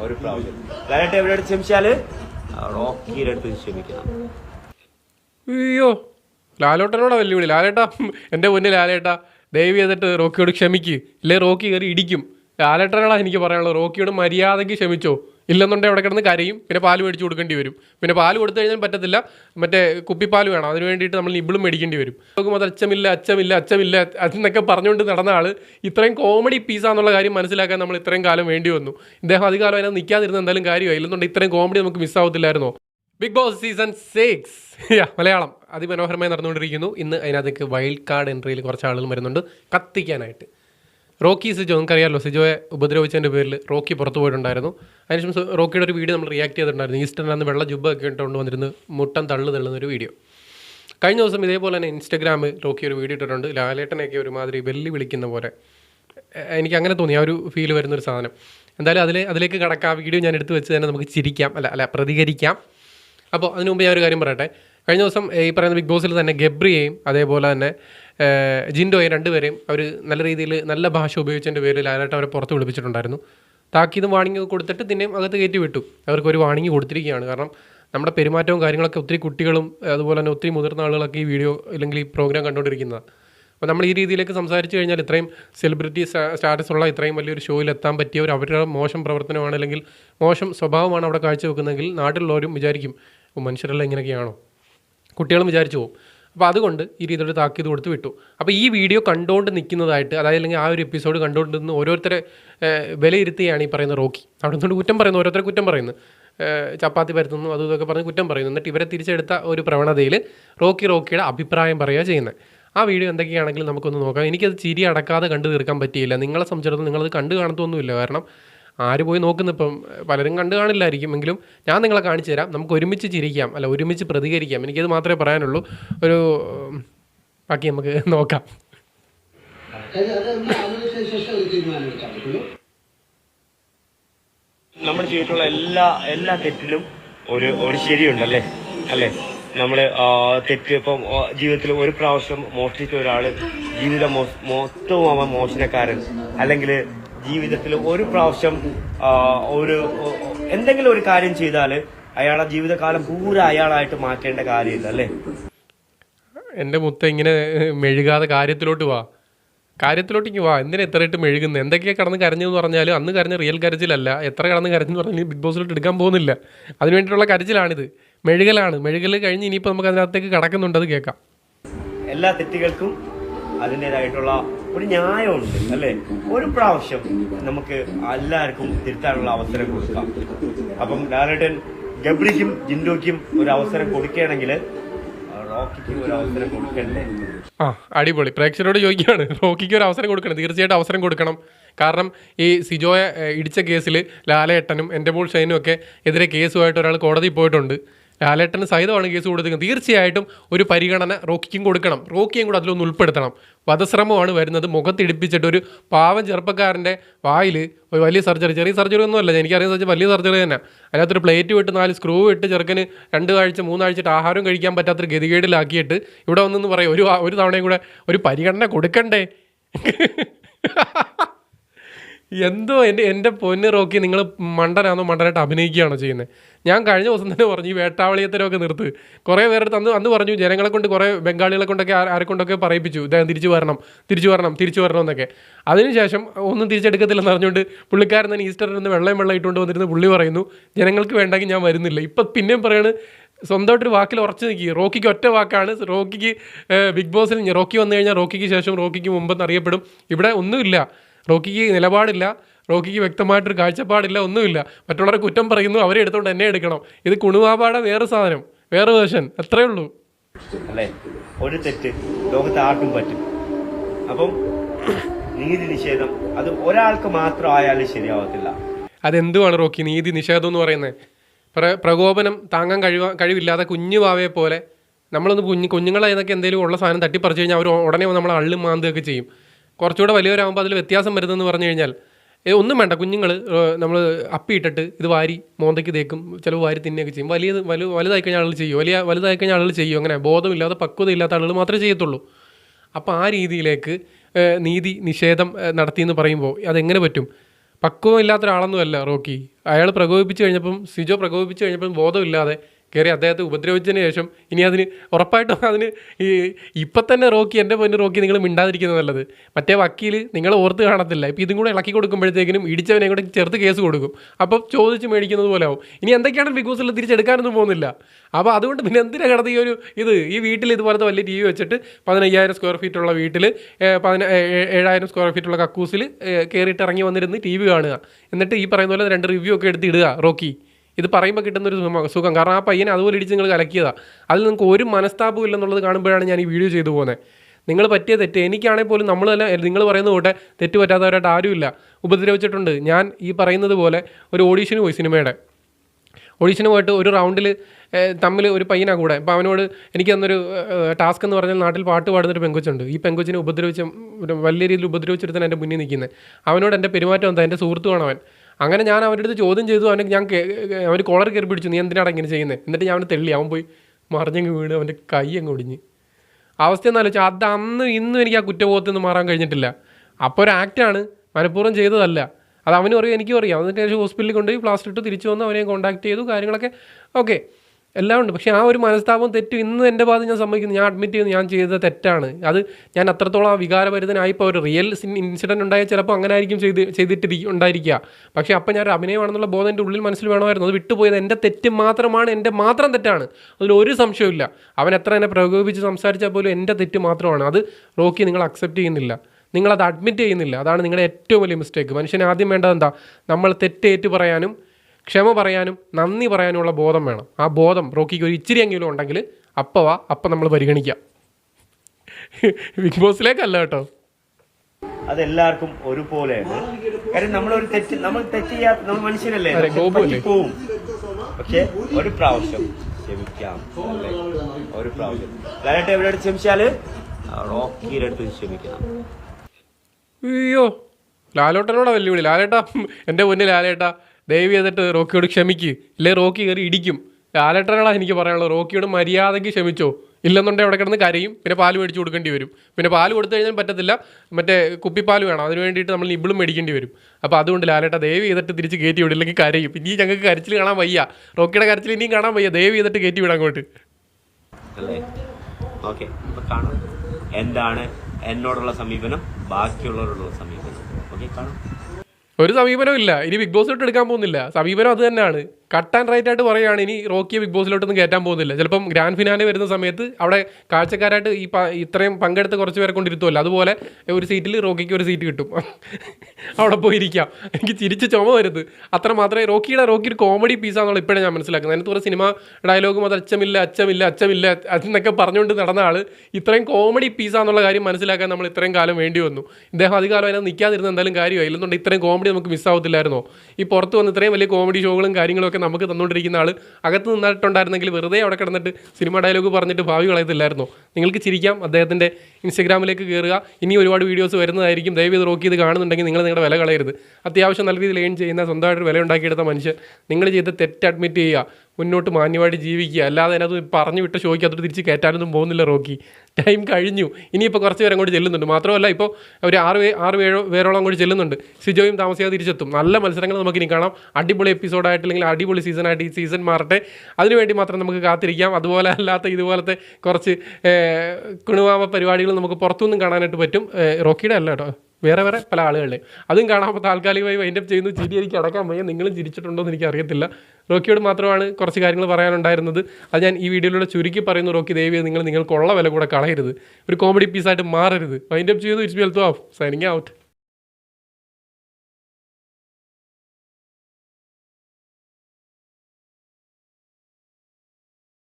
ഒരു പ്രാവശ്യം. ലാലേട്ടൻ എവിടെ ക്ഷമിച്ചാൽ? റോക്കിയുടെ അടുത്ത് ക്ഷമിക്കണം. അയ്യോ ലാലോട്ടനോടാ വെല്ലുവിളി. ലാലേട്ടാ എന്റെ മുന്നിൽ ലാലേട്ടാ ദയവ് ചെയ്തിട്ട് റോക്കിയോട് ക്ഷമിക്ക്. ഇല്ലേ റോക്കി കയറി ഇടിക്കും. ലാലേട്ടനോടാ എനിക്ക് പറയാനുള്ളത്. റോക്കിയോട് മര്യാദയ്ക്ക് ക്ഷമിച്ചോ. ഇല്ലെന്നുണ്ടെങ്കിൽ അവിടെ കിടന്ന് കരയും. പിന്നെ പാൽ മേടിച്ച് കൊടുക്കേണ്ടി വരും. പിന്നെ പാൽ കൊടുത്തു കഴിഞ്ഞാൽ പറ്റത്തില്ല. മറ്റേ കുപ്പിപ്പാൽ വേണം. അതിന് വേണ്ടിയിട്ട് നമ്മൾ നിബിളും മേടിക്കേണ്ടി വരും. നോക്കുമ്പോൾ അത് അച്ഛമില്ല അച്ഛമില്ല അച്ഛമില്ല അതെന്നൊക്കെ പറഞ്ഞുകൊണ്ട് നടന്ന ആൾ ഇത്രയും കോമഡി പീസാന്നുള്ള കാര്യം മനസ്സിലാക്കാൻ നമ്മൾ ഇത്രയും കാലം വേണ്ടി വന്നു. ഇദ്ദേഹം അധികാലം അതിനകത്ത് നിൽക്കാതിരുന്ന എന്തായാലും കാര്യമായി. ഇല്ലെന്നുണ്ടെങ്കിൽ ഇത്രയും കോമഡി നമുക്ക് മിസ്സാവത്തില്ലായിരുന്നോ Bigg Boss season six Malayalam. അതിമനോഹരമായി നടന്നുകൊണ്ടിരിക്കുന്നു. ഇന്ന് അതിനകത്തേക്ക് വൈൽഡ് കാർഡ് എൻട്രിയിൽ കുറച്ച് ആളുകൾ വരുന്നുണ്ട്. കത്തിക്കാനായിട്ട്. റോക്കി സിജോ നിങ്ങൾക്കറിയാമല്ലോ സിജോയെ ഉപദ്രവിച്ചതിന്റെ പേരിൽ റോക്കി പുറത്തു പോയിട്ടുണ്ടായിരുന്നു. അതിനുശേഷം റോക്കിയുടെ ഒരു വീഡിയോ നമ്മൾ റിയാക്ട് ചെയ്തിട്ടുണ്ടായിരുന്നു. ഈസ്റ്ററിൽ അന്ന് വെള്ള ജുബ്ബ ഒക്കെ ഇട്ടുകൊണ്ട് വന്നിരുന്ന് മുട്ടം തള്ളു തള്ളുന്ന ഒരു വീഡിയോ. കഴിഞ്ഞ ദിവസം ഇതേപോലെ തന്നെ ഇൻസ്റ്റഗ്രാമിൽ റോക്കി ഒരു വീഡിയോ ഇട്ടിട്ടുണ്ട്. ലാലേട്ടനെയൊക്കെ ഒരുമാതിരി വെല്ലു വിളിക്കുന്ന പോലെ എനിക്ക് അങ്ങനെ തോന്നി. ആ ഒരു ഫീൽ വരുന്നൊരു സാധനം. എന്തായാലും അതിലെ അതിലേക്ക് കടക്കാം. വീഡിയോ ഞാൻ എടുത്തു വെച്ച് തന്നെ നമുക്ക് ചിരിക്കാം. അല്ല അല്ല പ്രതികരിക്കാം. അപ്പോൾ അതിനു മുമ്പ് ഞാൻ ഒരു കാര്യം പറയട്ടെ. കഴിഞ്ഞ ദിവസം ഈ പറയുന്ന ബിഗ് ബോസിൽ തന്നെ ഗബ്രിയെയും അതേപോലെ തന്നെ ജിൻഡോയെ രണ്ടുപേരെയും അവർ നല്ല രീതിയിൽ നല്ല ഭാഷ ഉപയോഗിച്ചതിന്റെ പേരിൽ ആരായിട്ട് അവരെ പുറത്ത് വിളിപ്പിച്ചിട്ടുണ്ടായിരുന്നു. താക്കീതും വാണിംഗ് കൊടുത്തിട്ട് പിന്നെയും അകത്ത് കയറ്റി വിട്ടു. അവർക്ക് ഒരു വാണിംഗ് കൊടുത്തിരിക്കുകയാണ്. കാരണം നമ്മുടെ പെരുമാറ്റവും കാര്യങ്ങളൊക്കെ ഒത്തിരി കുട്ടികളും അതുപോലെ തന്നെ ഒത്തിരി മുതിർന്ന ആളുകളൊക്കെ ഈ വീഡിയോ അല്ലെങ്കിൽ ഈ പ്രോഗ്രാം കണ്ടുകൊണ്ടിരിക്കുന്നത്. അപ്പോൾ നമ്മൾ ഈ രീതിയിലേക്ക് സംസാരിച്ച് കഴിഞ്ഞാൽ ഇത്രയും സെലിബ്രിറ്റി സ്റ്റാറ്റസ് ഉള്ള ഇത്രയും വലിയൊരു ഷോയിൽ എത്താൻ പറ്റിയ ഒരു അവരുടെ മോശം പ്രവർത്തനമാണ് അല്ലെങ്കിൽ മോശം സ്വഭാവമാണ് അവിടെ കാഴ്ചവെക്കുന്നതെങ്കിൽ നാട്ടിലുള്ളവരും വിചാരിക്കും മനുഷ്യരെല്ലാം ഇങ്ങനെയൊക്കെയാണോ? കുട്ടികളും വിചാരിച്ചു പോകും. അപ്പോൾ അതുകൊണ്ട് ഈ രീതിയിൽ താക്കീത് കൊടുത്ത് വിട്ടു. അപ്പോൾ ഈ വീഡിയോ കണ്ടുകൊണ്ട് നിൽക്കുന്നതായിട്ട് അതായത് അല്ലെങ്കിൽ ആ ഒരു എപ്പിസോഡ് കണ്ടുകൊണ്ട് നിന്ന് ഓരോരുത്തരെ വിലയിരുത്തുകയാണ് ഈ പറയുന്ന റോക്കി. അവിടെ നിന്നുകൊണ്ട് കുറ്റം പറയുന്നു ഓരോരുത്തരെ കുറ്റം പറയുന്നു. ചപ്പാത്തി പരത്തുന്നു അതും ഇതൊക്കെ പറഞ്ഞ് കുറ്റം പറയുന്നു. എന്നിട്ട് ഇവരെ തിരിച്ചെടുത്ത ഒരു പ്രവണതയിൽ റോക്കി റോക്കിയുടെ അഭിപ്രായം പറയുക ചെയ്യുന്നത്. ആ വീഡിയോ എന്തൊക്കെയാണെങ്കിലും നമുക്കൊന്ന് നോക്കാം. എനിക്കത് ചിരി അടക്കാതെ കണ്ടു തീർക്കാൻ പറ്റിയില്ല. നിങ്ങളെ സംബന്ധിച്ചിടത്തോളം നിങ്ങളത് കണ്ടു കാണത്തൊന്നുമില്ല. കാരണം ആര് പോയി നോക്കുന്ന ഇപ്പം പലരും കണ്ടു കാണില്ലായിരിക്കും. എങ്കിലും ഞാൻ നിങ്ങളെ കാണിച്ചു തരാം. നമുക്ക് ഒരുമിച്ച് ചിരിക്കാം അല്ല ഒരുമിച്ച് പ്രതികരിക്കാം. എനിക്കത് മാത്രമേ പറയാനുള്ളൂ. ഒരു ബാക്കി നമുക്ക് നോക്കാം. നമ്മൾ ചെയ്തിട്ടുള്ള എല്ലാ എല്ലാ തെറ്റിലും ഒരു ഒരു ശരിയുണ്ടല്ലേ അല്ലേ? നമ്മൾ തെറ്റ് ഇപ്പം ജീവിതത്തിൽ ഒരു പ്രാവശ്യം മോഷ്ടിച്ച ഒരാൾ ജീവിതം മൊത്തവും അവൻ മോഷണക്കാരൻ. അല്ലെങ്കിൽ ജീവിതത്തിൽ ഒരു പ്രാവശ്യം ഒരു എന്തെങ്കിലും ഒരു കാര്യം ചെയ്താൽ അയാളുടെ ജീവിതകാലം പൂര അയാളായിട്ട് മാറ്റേണ്ട കാര്യമില്ല അല്ലേ? എന്റെ മുത്ത ഇങ്ങനെ മെഴുകാതെ കാര്യത്തിലോട്ട് വാ. കാര്യത്തിലോട്ടേക്ക് വാ. എന്തിനാ എത്രയായിട്ട് മെഴുകുന്നത് എന്തൊക്കെയാണ് കടന്ന് കരഞ്ഞു എന്ന് പറഞ്ഞാലും അന്ന് കരഞ്ഞ റിയൽ കരച്ചിലല്ല. എത്ര കടന്ന് കരഞ്ഞെന്ന് പറഞ്ഞാൽ ബിഗ് ബോസിലോട്ട് എടുക്കാൻ പോകുന്നില്ല. അതിന് വേണ്ടിയിട്ടുള്ള കരച്ചിലാണിത്. മെഴുകലാണ്. മെഴുകൽ കഴിഞ്ഞ് ഇനിയിപ്പോൾ നമുക്ക് അതിനകത്തേക്ക് കടക്കുന്നുണ്ട് അത് കേൾക്കാം. എല്ലാ തെറ്റുകൾക്കും അതിന്റെതായിട്ടുള്ള ഒരു ന്യായമുണ്ട് അല്ലേ? ഒരു പ്രാവശ്യം നമുക്ക് എല്ലാവർക്കും തിരുത്താനുള്ള അവസരം കൊടുക്കാം. അപ്പം ലാലേട്ടൻ ഗബ്രിക്കും ജിൻഡോയ്ക്കും ഒരു അവസരം കൊടുക്കുകയാണെങ്കിൽ ആ അടിപൊളി. പ്രേക്ഷകരോട് ചോദിക്കുകയാണ് റോക്കിക്ക് ഒരു അവസരം കൊടുക്കണം തീർച്ചയായിട്ടും അവസരം കൊടുക്കണം. കാരണം ഈ സിജോയെ ഇടിച്ച കേസിൽ ലാലേട്ടനും എന്റെ മോൾ ഷൈനും ഒക്കെ എതിരെ കേസുമായിട്ട് ഒരാൾ കോടതിയിൽ പോയിട്ടുണ്ട്. ലാലേട്ടന് സഹിതമാണ് കേസ് കൊടുത്തിരിക്കുന്നത്. തീർച്ചയായിട്ടും ഒരു പരിഗണന റോക്കിക്കും കൊടുക്കണം. റോക്കിയും കൂടെ അതിലൊന്ന് ഉൾപ്പെടുത്തണം. വധശ്രമമാണ് വരുന്നത്. മുഖത്തിടിപ്പിച്ചിട്ട് ഒരു പാവം ചെറുപ്പക്കാരന്റെ വായിൽ ഒരു വലിയ സർജറി. ചെറിയ സർജറി ഒന്നുമല്ല എനിക്കറിയാൻ സാധിച്ച വലിയ സർജറി തന്നെ. അതിനകത്തൊരു പ്ലേറ്റ് വിട്ട് നാല് സ്ക്രൂ ഇട്ട് ചെറുക്കന് രണ്ട് ആഴ്ച മൂന്നാഴ്ച ആഹാരം കഴിക്കാൻ പറ്റാത്തൊരു ഗതികേടിലാക്കിയിട്ട് ഇവിടെ വന്നെന്ന് പറയും. ഒരു ഒരു തവണയും കൂടെ ഒരു പരിഗണന കൊടുക്കണ്ടേ? എന്തോ എന്റെ എന്റെ പൊന്ന് റോക്കി നിങ്ങൾ മണ്ടനാണോ മണ്ടനായിട്ട് അഭിനയിക്കുകയാണോ ചെയ്യുന്നത്? ഞാൻ കഴിഞ്ഞ ദിവസം തന്നെ പറഞ്ഞു ഈ വേട്ടാവളിയത്തരമൊക്കെ നിർത്ത്. കുറേ പേരുടെ അന്ന് അന്ന് പറഞ്ഞു ജനങ്ങളെ കൊണ്ട് കുറേ ബംഗാളികളെ കൊണ്ടൊക്കെ ആരെ കൊണ്ടൊക്കെ പറയിപ്പിച്ചു. ഇദ്ദേഹം തിരിച്ചു വരണം തിരിച്ചു വരണം തിരിച്ചു വരണം എന്നൊക്കെ. അതിനുശേഷം ഒന്നും തിരിച്ചെടുക്കത്തില്ലെന്ന് പറഞ്ഞുകൊണ്ട് പുള്ളിക്കാരൻ തന്നെ ഈസ്റ്ററിൽ നിന്ന് വെള്ളം വെള്ളം ഇട്ടുകൊണ്ട് വന്നിരുന്ന പുള്ളി പറയുന്നു ജനങ്ങൾക്ക് വേണ്ടെങ്കിൽ ഞാൻ വരുന്നില്ല. ഇപ്പം പിന്നെയും പറയാണ് സ്വന്തമായിട്ടൊരു വാക്കിൽ ഉറച്ചു നിൽക്കുക റോക്കിക്ക് ഒറ്റ വാക്കാണ്. റോക്കിക്ക് ബിഗ് ബോസിൽ റോക്കി വന്നു കഴിഞ്ഞാൽ റോക്കിക്ക് ശേഷം റോക്കിക്ക് മുമ്പെന്ന് അറിയപ്പെടും. ഇവിടെ ഒന്നുമില്ല. റോക്കിക്ക് നിലപാടില്ല റോക്കിക്ക് വ്യക്തമായിട്ടൊരു കാഴ്ചപ്പാടില്ല ഒന്നുമില്ല. മറ്റുള്ളവരെ കുറ്റം പറയുന്നു അവരെ എടുത്തോണ്ട് എന്നെ എടുക്കണം. ഇത് കുണുവാപാടെ വേറെ സാധനം വേറെ വേർഷൻ അത്രേ ഉള്ളൂ. അല്ലേ? ഒരു തെറ്റ് ലോകത്ത് ആർക്കും പറ്റും. അപ്പം നീതി നിഷേധം അത് ഒരാൾക്ക് മാത്രം ആയാലും ശരിയാവത്തില്ല. അതെന്തുവാണ് റോക്കി നീതി നിഷേധം എന്ന് പറയുന്നത്? പ്ര പ്രകോപനം താങ്ങാൻ കഴിവ കഴിവില്ലാതെ കുഞ്ഞു വാവയെ പോലെ നമ്മളൊന്ന് കുഞ്ഞു കുഞ്ഞുങ്ങളെ എന്നൊക്കെ എന്തെങ്കിലും ഉള്ള സാധനം തട്ടിപ്പറിച്ച് കഴിഞ്ഞാൽ അവർ ഉടനെ നമ്മൾ അള്ളും മാന്തുകയൊക്കെ ചെയ്യും. കുറച്ചുകൂടെ വലിയവരാകുമ്പോൾ അതിൽ വ്യത്യാസം വരുന്നതെന്ന് പറഞ്ഞു കഴിഞ്ഞാൽ ഒന്നും വേണ്ട. കുഞ്ഞുങ്ങൾ നമ്മൾ അപ്പിയിട്ടിട്ട് ഇത് വാരി മോന്തയ്ക്ക് തേക്കും ചിലവ് വാരി തിന്നുകയൊക്കെ ചെയ്യും. വലിയ വലു വലുതായി കഴിഞ്ഞാൽ ആളുകൾ ചെയ്യും. വലിയ വലുതായി കഴിഞ്ഞാൽ ആളുകൾ ചെയ്യും. അങ്ങനെ ബോധമില്ലാതെ പക്വതയില്ലാത്ത ആളുകൾ മാത്രമേ ചെയ്യത്തുള്ളൂ. അപ്പോൾ ആ രീതിയിലേക്ക് നീതി നിഷേധം നടത്തിയെന്ന് പറയുമ്പോൾ അതെങ്ങനെ പറ്റും? പക്വമില്ലാത്ത ഒരാളൊന്നുമല്ല റോക്കി. അയാൾ പ്രകോപിപ്പിച്ച് കഴിഞ്ഞപ്പം സിജോ പ്രകോപിപ്പിച്ച് കഴിഞ്ഞപ്പം ബോധമില്ലാതെ കയറി അദ്ദേഹത്തെ ഉപദ്രവിച്ചതിന് ശേഷം ഇനി അതിന് ഉറപ്പായിട്ടും അതിന് ഈ ഇപ്പം തന്നെ റോക്കി എന്റെ പൊന്നു റോക്കി നിങ്ങൾ മിണ്ടാതിരിക്കുന്നത് നല്ലത്. മറ്റേ വക്കീൽ നിങ്ങൾ ഓർത്ത് കാണത്തില്ല. ഇപ്പം ഇതും കൂടെ ഇളക്കി കൊടുക്കുമ്പോഴത്തേക്കിനും ഇടിച്ചവനെ കൂടെ ചേർത്ത് കേസ് കൊടുക്കും. അപ്പം ചോദിച്ച് മേടിക്കുന്നത് പോലെ ആവും. ഇനി എന്തൊക്കെയാണ് ബിഗ് ബോസിൽ തിരിച്ചെടുക്കാനൊന്നും പോകുന്നില്ല. അപ്പോൾ അതുകൊണ്ട് പിന്നെ എന്തിനാണ് കിടന്ന് ഈ ഒരു ഇത്? ഈ വീട്ടിൽ ഇതുപോലത്തെ വലിയ ടി വി വെച്ചിട്ട് പതിനയ്യായിരം സ്ക്വയർ ഫീറ്റ് ഉള്ള വീട്ടിൽ പതിന ഏഴായിരം സ്ക്വയർ ഫീറ്റ് ഉള്ള കക്കൂസിൽ കയറിയിട്ട് ഇറങ്ങി വന്നിരുന്ന് ടി വി കാണുക. എന്നിട്ട് ഈ പറയുന്ന പോലെ രണ്ട് റിവ്യൂ ഒക്കെ എടുത്ത് ഇടുക റോക്കി. ഇത് പറയുമ്പോൾ കിട്ടുന്നൊരു സുഖം സുഖം. കാരണം ആ പയ്യനെ അതുപോലെ ഇടിച്ച് നിങ്ങൾ കലക്കിയതാണ് അതിൽ നിങ്ങൾക്ക് ഒരു മനസ്താപവും ഇല്ലെന്നുള്ളത് കാണുമ്പോഴാണ് ഞാൻ ഈ വീഡിയോ ചെയ്തു പോകുന്നത് നിങ്ങൾ പറ്റിയ തെറ്റ്. എനിക്കാണെങ്കിൽ പോലും നമ്മൾ തന്നെ നിങ്ങൾ പറയുന്ന കൂട്ടെ തെറ്റ് പറ്റാത്തവരായിട്ട് ആരുമില്ല. ഉപദ്രവിച്ചിട്ടുണ്ട്. ഞാൻ ഈ പറയുന്നത് പോലെ ഒരു ഓഡീഷന് പോയി സിനിമയുടെ. ഓഡീഷന് പോയിട്ട് ഒരു റൗണ്ടിൽ തമ്മിൽ ഒരു പയ്യനാ കൂടെ. അപ്പോൾ അവനോട് എനിക്ക് തന്നൊരു ടാസ്ക് എന്ന് പറഞ്ഞാൽ നാട്ടിൽ പാട്ട് പാടുന്നൊരു പെങ്കൊച്ചുണ്ട്. ഈ പെങ്കൊച്ചിനെ ഉപദ്രവിച്ച വലിയ രീതിയിൽ ഉപദ്രവിച്ചെടുത്താണ് എന്റെ മുന്നിൽ നിൽക്കുന്നത് അവനോട് എന്റെ പെരുമാറ്റം എന്താ? എന്റെ സുഹൃത്തുമാണ് അവൻ. അങ്ങനെ ഞാൻ അവന്റെ അടുത്ത് ചോദ്യം ചെയ്തു. അവനെ ഞാൻ അവർ കോളർ കയറി പിടിച്ചു. നീ എന്തിനാണ് ഇങ്ങനെ ചെയ്യുന്നത് എന്നിട്ട് ഞാൻ അവനെ തെള്ളി. അവൻ പോയി മറിഞ്ഞങ്ങ് വീണ് അവന്റെ കൈ അങ്ങ് ഒടിഞ്ഞ്. അവസ്ഥ എന്ന് ആലോചിച്ചാൽ അത് അന്നും ഇന്നും എനിക്ക് ആ കുറ്റബോധത്തിൽ നിന്ന് മാറാൻ കഴിഞ്ഞിട്ടില്ല. അപ്പോൾ ഒരു ആക്റ്റാണ് മനഃപൂർവം ചെയ്തതല്ല. അത് അവനും അറിയാം എനിക്കും അറിയാം. അതിന് ശേഷം ഹോസ്പിറ്റലിൽ കൊണ്ടുപോയി പ്ലാസ്റ്റർ ഇട്ട് തിരിച്ചു വന്ന് അവനെ കോൺടാക്ട് ചെയ്തു കാര്യങ്ങളൊക്കെ. ഓക്കെ എല്ലാം ഉണ്ട്. പക്ഷേ ആ ഒരു മനസ്താപം തെറ്റും ഇന്ന് എന്റെ ഭാഗത്ത് ഞാൻ സമ്മതിക്കുന്നു. ഞാൻ അഡ്മിറ്റ് ചെയ്യുന്നു ഞാൻ ചെയ്ത തെറ്റാണ്. അത് ഞാൻ അത്രത്തോളം ആ വികാരഭരിതനായിപ്പോൾ ഒരു റിയൽ ഇൻസിഡന്റ് ഉണ്ടായാൽ ചിലപ്പോൾ അങ്ങനെ ആയിരിക്കും ചെയ്ത് ചെയ്തിട്ട് ഉണ്ടായിരിക്കുക. പക്ഷേ അപ്പം ഞാൻ ഒരു അഭിനയമാണെന്നുള്ള ബോധം എന്റെ ഉള്ളിൽ മനസ്സിൽ വേണമായിരുന്നു. അത് വിട്ടുപോയത് എന്റെ തെറ്റ് മാത്രമാണ് എന്റെ മാത്രം തെറ്റാണ്. അതിലൊരു സംശയമില്ല അവൻ എത്ര എന്നെ പ്രകോപിപ്പിച്ച് സംസാരിച്ചാൽ പോലും എന്റെ തെറ്റ് മാത്രമാണ്. അത് റോക്കി നിങ്ങൾ അക്സെപ്റ്റ് ചെയ്യുന്നില്ല. നിങ്ങളത് അഡ്മിറ്റ് ചെയ്യുന്നില്ല. അതാണ് നിങ്ങളുടെ ഏറ്റവും വലിയ മിസ്റ്റേക്ക് മനുഷ്യന് ആദ്യം വേണ്ടത് എന്താ? നമ്മൾ തെറ്റേറ്റ് പറയാനും ക്ഷമ പറയാനും നന്ദി പറയാനുമുള്ള ബോധം വേണം. ആ ബോധം റോക്കിക്ക് ഒരു ഇച്ചിരിയെങ്കിലും ഉണ്ടെങ്കിൽ അപ്പോൾ വാ അപ്പം നമ്മൾ പരിഗണിക്കാം. ബിഗ് ബോസിലേക്കല്ല കേട്ടോ. അതെല്ലാവർക്കും ഒരുപോലെയാണ്. കാര്യം നമ്മളൊരു തെറ്റ് നമ്മൾ തെറ്റ് ചെയ്യാത്ത നമ്മൾ മനുഷ്യരല്ലേ പോവും പക്ഷെ ഒരു പ്രാവശ്യം ക്ഷമിക്കാം അല്ലേ? ഒരു പ്രാവശ്യം. ലാലേട്ട എവിടെ ക്ഷമിച്ചാൽ? റോക്കിയുടെ അടുത്ത് ക്ഷമിക്കണം. അയ്യോ ലാലോട്ടനോടാ വെല്ലുവിളി. ലാലേട്ടാ എന്റെ മുന്നിൽ ലാലേട്ടാ ദയവ് ചെയ്തിട്ട് റോക്കിയോട് ക്ഷമിക്ക്. ഇല്ലേ റോക്കി കയറി ഇടിക്കും. ആലട്ടനാണ് എനിക്ക് പറയാനുള്ളത്. റോക്കിയോട് മര്യാദയ്ക്ക് ക്ഷമിച്ചോ. ഇല്ലെന്നുണ്ടെങ്കിൽ അവിടെ കിടന്ന് കരയും. പിന്നെ പാൽ മേടിച്ച് കൊടുക്കേണ്ടി വരും. പിന്നെ പാൽ കൊടുത്തു കഴിഞ്ഞാൽ പറ്റത്തില്ല. മറ്റേ കുപ്പിപ്പാൽ വേണം. അതിന് വേണ്ടിയിട്ട് നമ്മൾ നിബിളും മേടിക്കേണ്ടി വരും. അപ്പോൾ അതുകൊണ്ട് ലാലേട്ട ദയവ് ചെയ്തിട്ട് തിരിച്ച് കയറ്റി വിടും. ഇല്ലെങ്കിൽ കരയും. ഇനി ഞങ്ങൾക്ക് കരച്ചിൽ കാണാൻ വയ്യ. റോക്കിയുടെ കരച്ചിൽ ഇനിയും കാണാൻ വയ്യ. ദയവ് ചെയ്തിട്ട് കയറ്റി വിടാം അങ്ങോട്ട്. എന്താണ് എന്നോടുള്ള സമീപനം? ബാക്കിയുള്ളവരോടുള്ള സമീപനം. ഓക്കെ കാണാം. ഒരു സമീപനവും ഇല്ല. ഇനി ബിഗ് ബോസ് തൊട്ട് എടുക്കാൻ പോകുന്നില്ല. സമീപനം അത് തന്നെയാണ്. കട്ട് ആൻഡ് റൈറ്റ് ആയിട്ട് പറയുകയാണ് ഇനി റോക്കിയെ ബിഗ് ബോസിലോട്ടൊന്നും കയറ്റാൻ പോകുന്നില്ല. ചിലപ്പം ഗ്രാൻഡ് ഫിനാലെ വരുന്ന സമയത്ത് അവിടെ കാഴ്ചക്കാരായിട്ട് ഈ ഇത്രയും പങ്കെടുത്ത് കുറച്ച് പേരെ കൊണ്ടിരുത്തുമല്ലോ അതുപോലെ ഒരു സീറ്റിൽ റോക്കിക്ക് ഒരു സീറ്റ് കിട്ടും. അവിടെ പോയിരിക്കാം എനിക്ക് ചിരിച്ച് ചുമ വരുത്. അത്ര മാത്രമേ റോക്കിയുടെ റോക്കി ഒരു കോമഡി പീസാണെന്നുള്ള ഇപ്പോഴേ ഞാൻ മനസ്സിലാക്കുന്നത്. അതിനകത്ത് കുറേ സിനിമ ഡയലോഗും അത് അച്ചമില്ല അച്ചമില്ല അച്ചമില്ല എന്നൊക്കെ പറഞ്ഞുകൊണ്ട് നടന്ന ആൾ ഇത്രയും കോമഡി പീസാന്നുള്ള കാര്യം മനസ്സിലാക്കാൻ നമ്മൾ ഇത്രയും കാലം വേണ്ടി വന്നു. ഇദ്ദേഹം അധികാലം അതിനകത്ത് നിൽക്കാതിരുന്ന എന്തായാലും കാര്യമായി. ഇല്ലെന്നുണ്ട് ഇത്രയും കോമഡി നമുക്ക് മിസ്സാവത്തില്ലായിരുന്നോ ഈ പുറത്ത് വന്ന് ഇത്രയും വലിയ കോമഡി ഷോകളും കാര്യങ്ങളും ഒക്കെ നമുക്ക് തന്നുകൊണ്ടിരിക്കുന്ന ആൾ അകത്ത് നിന്നിട്ടുണ്ടായിരുന്നെങ്കിൽ വെറുതെ അവിടെ കിടന്നിട്ട് സിനിമ ഡയലോഗ് പറഞ്ഞിട്ട് ഭാവി കളയത്തില്ലായിരുന്നോ? നിങ്ങൾക്ക് ചിരിക്കാം അദ്ദേഹത്തിന്റെ ഇൻസ്റ്റഗ്രാമിലേക്ക് കയറുക ഇനി ഒരുപാട് വീഡിയോസ് വരുന്നതായിരിക്കും. ദയവ് ചെയ്ത് റോക്കി ഇത് കാണുന്നുണ്ടെങ്കിൽ നിങ്ങൾ നിങ്ങളുടെ വില കളയരുത്. അത്യാവശ്യം നല്ല രീതിയിൽ ഏൺ ചെയ്യുന്ന സ്വന്തമായിട്ട് വില ഉണ്ടാക്കിയെടുത്ത മനുഷ്യൻ നിങ്ങൾ ചെയ്ത തെറ്റ് അഡ്മിറ്റ് ചെയ്യുക. മുന്നോട്ട് മാന്യമായിട്ട് ജീവിക്കുക. അല്ലാതെ അതിനകത്ത് പറഞ്ഞു വിട്ട ഷോയ്ക്ക് അതൊരു തിരിച്ച് കയറ്റാനൊന്നും പോകുന്നില്ല റോക്കി. ടൈം കഴിഞ്ഞു. ഇനിയിപ്പോൾ കുറച്ച് പേരെ അങ്ങോട്ട് ചെല്ലുന്നുണ്ട്. മാത്രമല്ല ഇപ്പോൾ ഒരു ആറ് ആറ് പേരോ പേരോളം അങ്ങോട്ട് ചെല്ലുന്നുണ്ട്. സിജോയും താമസിയാതെ തിരിച്ചെത്തും. നല്ല മത്സരങ്ങൾ നമുക്ക് ഇനി കാണാം. അടിപൊളി എപ്പിസോഡായിട്ട് അല്ലെങ്കിൽ അടിപൊളി സീസണായിട്ട് ഈ സീസൺ മാറട്ടെ. അതിനുവേണ്ടി മാത്രം നമുക്ക് കാത്തിരിക്കാം. അതുപോലെ അല്ലാത്ത ഇതുപോലത്തെ കുറച്ച് കുണുവാമ പരിപാടികൾ നമുക്ക് പുറത്തുനിന്നും കാണാനായിട്ട് പറ്റും. റോക്കിയുടെ അല്ല കേട്ടോ. വേറെ വേറെ പല ആളുകളുടെ. അതും കാണാൻ താൽക്കാലികമായി വൈൻഡപ്പ് ചെയ്യുന്നു. ചിരി എനിക്ക് അടക്കാൻ വയ്യ. നിങ്ങളും ചിരിച്ചിട്ടുണ്ടോ എന്ന് എനിക്ക് അറിയത്തില്ല. റോക്കിയോട് മാത്രമാണ് കുറച്ച് കാര്യങ്ങൾ പറയാനുണ്ടായിരുന്നത്. അത് ഞാൻ ഈ വീഡിയോയിലൂടെ ചുരുക്കി പറയുന്നു റോക്കി ദേവി നിങ്ങൾ നിങ്ങൾക്കുള്ള വില കൂടെ കളയരുത്. ഒരു കോമഡി പീസായിട്ട് മാറരുത്. വൈൻഡപ്പ് ചെയ്യുന്നു it's wealth of signing out